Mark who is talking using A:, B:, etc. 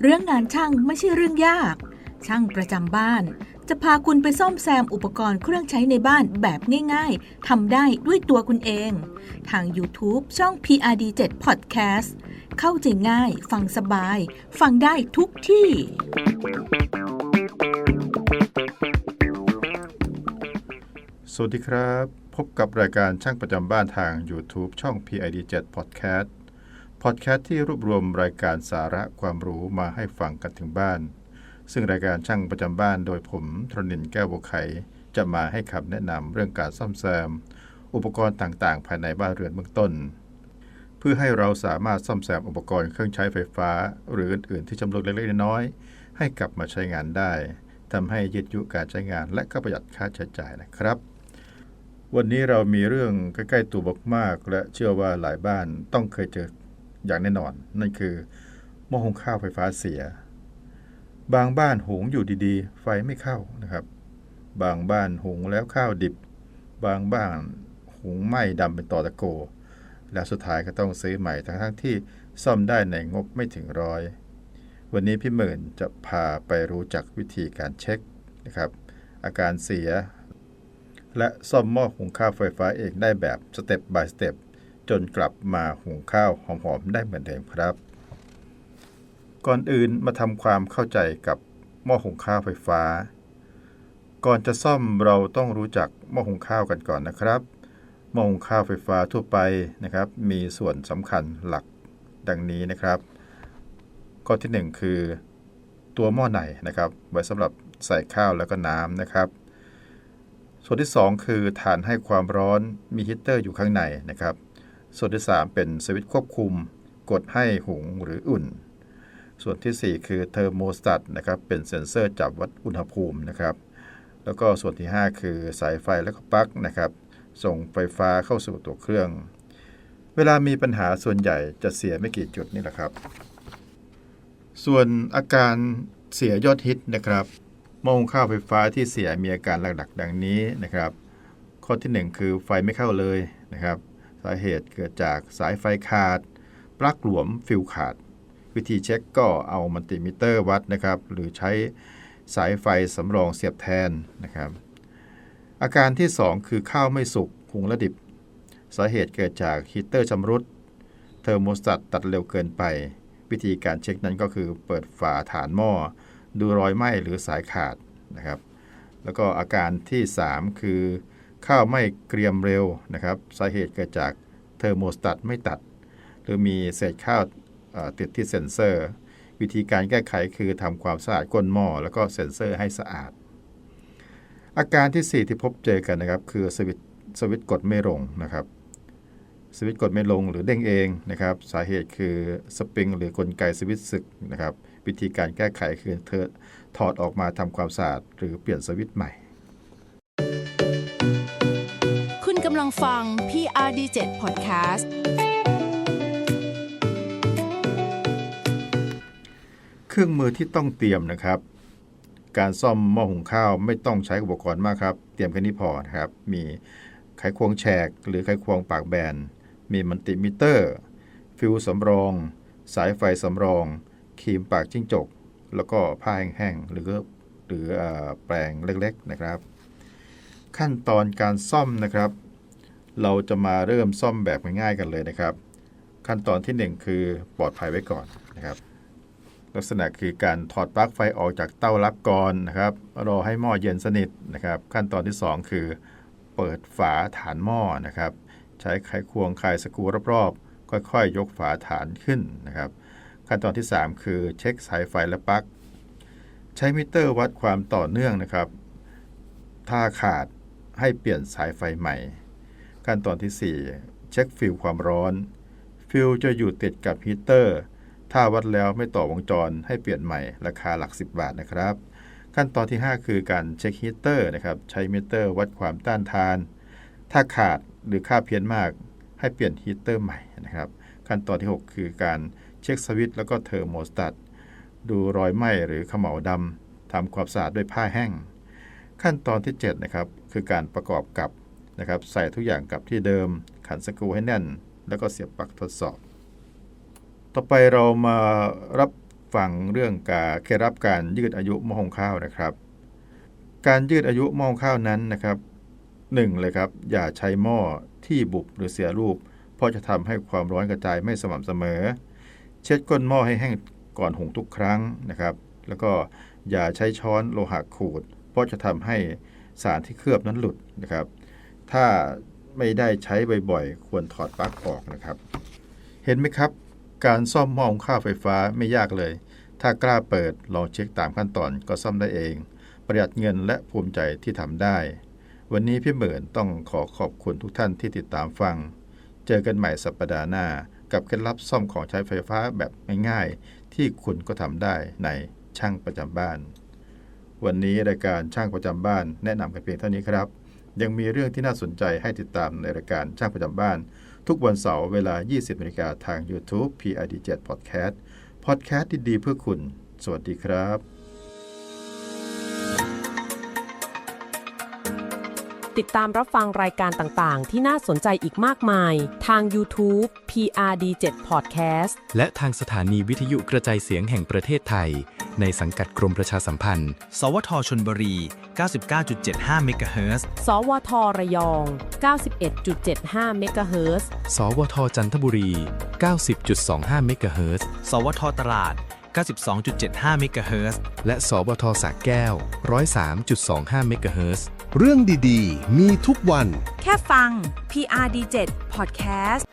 A: เรื่องงานช่างไม่ใช่เรื่องยาก ช่างประจำบ้าน จะพาคุณไปซ่อมแซมอุปกรณ์เครื่องใช้ในบ้านแบบง่ายๆทำได้ด้วยตัวคุณเอง ทาง YouTube ช่อง PRD7 Podcast เข้าใจง่าย ฟังสบาย ฟังได้ทุกที่
B: สวัสดีครับ พบกับรายการช่างประจำบ้านทาง YouTube ช่อง PID7 Podcast Podcast ที่รวบรวมรายการสาระความรู้มาให้ฟังกันถึงบ้าน ซึ่งรายการช่างประจำบ้านโดยผมทรณินแก้วบัวไข จะมาให้คำแนะนำเรื่องการซ่อมแซม อุปกรณ์ต่างๆ ภายในบ้านเรือนเบื้องต้น เพื่อให้เราสามารถซ่อมแซมอุปกรณ์เครื่องใช้ไฟฟ้า หรืออื่นๆที่จำรุดเล็กๆน้อยๆให้กลับมาใช้งานได้ทำให้ยืดยุการใช้งาน และก็ประหยัดค่าใช้จ่ายนะครับวันนี้เรามีเรื่องใกล้ ๆ ตัวมากๆและเชื่อว่าหลายบ้านต้องเคยเจอ อย่างแน่นอน นั่นคือหม้อหุงข้าวไฟฟ้าเสีย บางบ้านหุงอยู่ดีๆ ไฟไม่เข้านะครับ บางบ้านหุงแล้วข้าวดิบ บางบ้านหุงไหม้ดำเป็นตอตะโก แล้วสุดท้ายก็ต้องซื้อใหม่ทั้งๆที่ซ่อมได้ในงบไม่ถึงร้อย วันนี้พี่หมื่นจะพาไปรู้จักวิธีการเช็คนะครับ อาการเสีย และซ่อมหม้อหุงข้าวไฟฟ้าเองได้แบบสเต็ป by สเต็ป จนกลับมาหุงข้าวหอมๆได้เหมือนเดิมครับ ก่อนอื่นมาทำความเข้าใจกับหม้อหุงข้าวไฟฟ้า ก่อนจะซ่อมเราต้องรู้จักหม้อหุงข้าวกันก่อนนะครับหม้อหุงข้าวไฟฟ้าทั่วไปนะครับ มีส่วนสำคัญหลักดังนี้นะครับ ข้อที่ 1 คือตัวหม้อไหนนะครับ ไว้สำหรับใส่ข้าวแล้วก็น้ำนะครับส่วนที่ 2 คือฐานให้ความร้อนมีฮีเตอร์อยู่ข้างในนะครับ ส่วนที่ 3 เป็นสวิตช์ควบคุม กดให้หุงหรืออุ่น ส่วนที่ 4 คือเทอร์โมสตัตนะครับเป็นเซ็นเซอร์จับวัดอุณหภูมินะครับ แล้วก็ส่วนที่ 5 คือสายไฟและก็ปลั๊กนะครับส่งไฟฟ้าเข้าสู่ตัวเครื่อง เวลามีปัญหาส่วนใหญ่จะเสียไม่กี่จุดนี่แหละครับ ส่วนอาการเสียยอดฮิตนะครับหม้อหุงข้าวไฟฟ้าที่เสียมีอาการหลักๆ ดังนี้นะครับ ข้อที่ 1 คือไฟไม่เข้าเลยนะครับ สาเหตุเกิดจากสายไฟขาด ปลั๊กหลวมฟิลขาด วิธีเช็คก็เอามัลติมิเตอร์วัดนะครับ หรือใช้สายไฟสำรองเสียบแทนนะครับ อาการที่ 2 คือข้าวไม่สุกหุงและดิบ สาเหตุเกิดจากฮีเตอร์ชำรุด เทอร์โมสตัตตัดเร็วเกินไป วิธีการเช็คนั้นก็คือเปิดฝาฐานหม้อ ดูรอยไหม้หรือสายขาดนะครับ แล้วก็อาการที่ 3 คือ ข้าวไม่เกรียมเร็วนะครับสาเหตุเกิดจากเทอร์โมสตัตไม่ตัด หรือมีเศษข้าวติดที่เซ็นเซอร์ วิธีการแก้ไขคือทำความสะอาดก้นหม้อแล้วก็เซ็นเซอร์ให้สะอาด อาการที่ 4 ที่พบเจอกันนะครับ คือสวิตสวิตกดไม่ลงนะครับสวิตช์กดไม่ลงหรือเด้งเองนะครับ สาเหตุคือสปริงหรือกลไกสวิตช์สึกนะครับ วิธีการแก้ไขคือเธอถอดออกมาทำความสะอาดหรือเปลี่ยนสวิตช์ใหม่
C: กำลังฟัง PRD7 Podcast
B: เครื่องมือที่ต้องเตรียมนะครับ การซ่อมหม้อหุงข้าวไม่ต้องใช้อุปกรณ์มากครับ เตรียมแค่นี้พอนะครับ มีไขควงแฉก หรือไขควงปากแบน มีมัลติมิเตอร์ ฟิวสำรอง สายไฟสำรอง ครีมปากจิ้งจก แล้วก็ผ้าแห้งๆหรือหรืออแปรงเล็กๆนะครับ ขั้นตอนการซ่อมนะครับ เราจะมาเริ่มซ่อมแบบง่ายๆกันเลยนะครับ ขั้นตอนที่ 1 คือปลอดภัยไว้ก่อนนะครับ ลักษณะคือการถอดปลั๊กไฟออกจากเต้ารับก่อนนะครับ รอให้หม้อเย็นสนิทนะครับ ขั้นตอนที่ 2 คือ เปิดฝาฐานหม้อนะครับ ใช้ไขควงคลายสกรูรอบๆ ค่อยๆยกฝาฐานขึ้นนะครับ ขั้นตอนที่ 3 คือเช็คสายไฟและปลั๊กใช้มิเตอร์วัดความต่อเนื่องนะครับ ถ้าขาดให้เปลี่ยนสายไฟใหม่ ขั้นตอนที่ 4 เช็คฟิลความร้อน ฟิลจะอยู่ติดกับฮีเตอร์ ถ้าวัดแล้วไม่ต่อวงจรให้เปลี่ยนใหม่ราคาหลัก 10 บาทนะครับ ขั้นตอนที่ 5 คือการเช็คฮีเตอร์นะครับใช้มิเตอร์วัดความต้านทาน ถ้าขาดหรือค่าเพี้ยนมากให้เปลี่ยนฮีเตอร์ใหม่นะครับขั้นตอนที่ 6 คือการเช็คสวิตช์แล้วก็เทอร์โมสตัตดูรอยไหม้หรือเขม่าดำทำความสะอาดด้วยผ้าแห้ง ขั้นตอนที่7นะครับคือการประกอบกับ นะครับใส่ทุกอย่างกลับที่เดิมขันสกรูให้แน่น แล้วก็เสียบปลั๊กทดสอบ ต่อไปเรามารับฟังเรื่องการเคล็ดลับการยืดอายุหม้อหุงข้าวนะครับ การยืดอายุหม้อหุงข้าวนั้นนะครับหนึ่งเลยครับอย่าใช้หม้อที่บุบหรือเสียรูป เพราะจะทำให้ความร้อนกระจายไม่สม่ำเสมอ เช็ดก้นหม้อให้แห้งก่อนหุงทุกครั้งนะครับ แล้วก็อย่าใช้ช้อนโลหะขูด เพราะจะทำให้สารที่เคลือบนั้นหลุดนะครับ ถ้าไม่ได้ใช้บ่อยๆ ควรถอดปลั๊กออกนะครับ เห็นไหมครับ การซ่อมหม้อหุงข้าวไฟฟ้าไม่ยากเลย ถ้ากล้าเปิดลองเช็คตามขั้นตอนก็ซ่อมได้เอง ประหยัดเงินและภูมิใจที่ทำได้ วันนี้พี่เหมือนต้องขอขอบคุณทุกท่านที่ติดตามฟัง เจอกันใหม่สัปดาห์หน้า กับเคล็ดลับซ่อมของใช้ไฟฟ้าแบบง่ายๆที่คุณก็ทำได้ในช่างประจำบ้าน วันนี้รายการช่างประจำบ้านแนะนำกันเพียงเท่านี้ครับ ยังมีเรื่องที่น่าสนใจให้ติดตามในรายการช่างประจำบ้าน ทุกวันเสาร์เวลา 20นาฬิกาทาง YouTube PID7 Podcast Podcast ที่ดีเพื่อคุณ สวัสดีครับ
D: ติดตามรับฟังรายการต่างๆ ที่น่าสนใจอีกมากมาย ทาง YouTube PRD7 Podcast
E: และทางสถานีวิทยุกระจายเสียงแห่งประเทศไทย ในสังกัดกรมประชาสัมพันธ์
F: สวทชนบุรี 99.75 เมกะเฮิรตซ์
D: สวทระยอง 91.75 เมกะเฮิรตซ์
E: สวทจันทบุรี 90.25 เมกะเฮิรตซ์
F: สวทตราด 92.75 เมกะเฮิรตซ์
E: และ สวทสระแก้ว 103.25 เมกะเฮิรตซ์
G: เรื่องดี ๆ มีทุกวัน
H: แค่ฟัง PRD7 Podcast